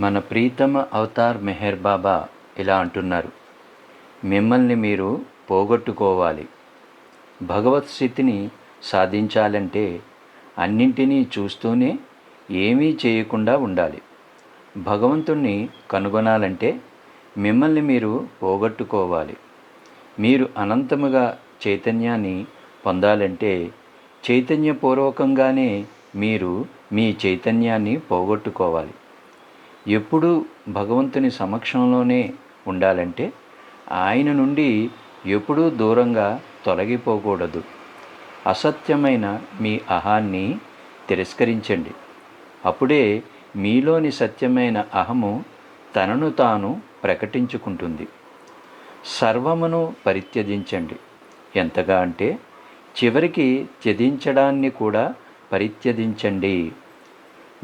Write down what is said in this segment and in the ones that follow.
మన ప్రీతమ అవతార్ మెహర్ బాబా ఇలా అంటున్నారు. మిమ్మల్ని మీరు పోగొట్టుకోవాలి. భగవత్ స్థితిని సాధించాలంటే అన్నింటినీ చూస్తూనే ఏమీ చేయకుండా ఉండాలి. భగవంతుణ్ణి కనుగొనాలంటే మిమ్మల్ని మీరు పోగొట్టుకోవాలి. మీరు అనంతముగా చైతన్యాన్ని పొందాలంటే చైతన్యపూర్వకంగానే మీరు మీ చైతన్యాన్ని పోగొట్టుకోవాలి. ఎప్పుడూ భగవంతుని సమక్షంలోనే ఉండాలంటే ఆయన నుండి ఎప్పుడూ దూరంగా తొలగిపోకూడదు. అసత్యమైన మీ అహాన్ని తిరస్కరించండి. అప్పుడే మీలోని సత్యమైన అహము తనను తాను ప్రకటించుకుంటుంది. సర్వమును పరిత్యజించండి. ఎంతగా అంటే చివరికి త్యజించడాన్ని కూడా పరిత్యజించండి.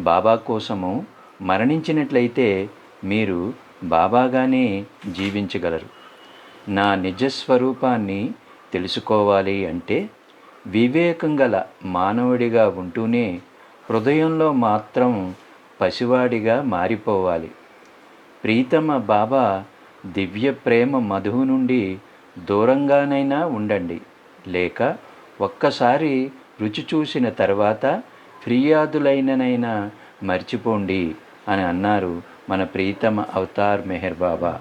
బాబా కోసము మరణించినట్లయితే మీరు బాబాగానే జీవించగలరు. నా నిజస్వరూపాన్ని తెలుసుకోవాలి అంటే వివేకం గల మానవుడిగా ఉంటూనే హృదయంలో మాత్రం పసివాడిగా మారిపోవాలి. ప్రీతమ బాబా దివ్య ప్రేమ మధువు నుండి దూరంగానైనా ఉండండి. లేక ఒక్కసారి రుచి చూసిన తర్వాత ఫిర్యాదులైననైనా మర్చిపోండి. అని అన్నారు మన ప్రీతమ అవతార్ మెహర్ బాబా.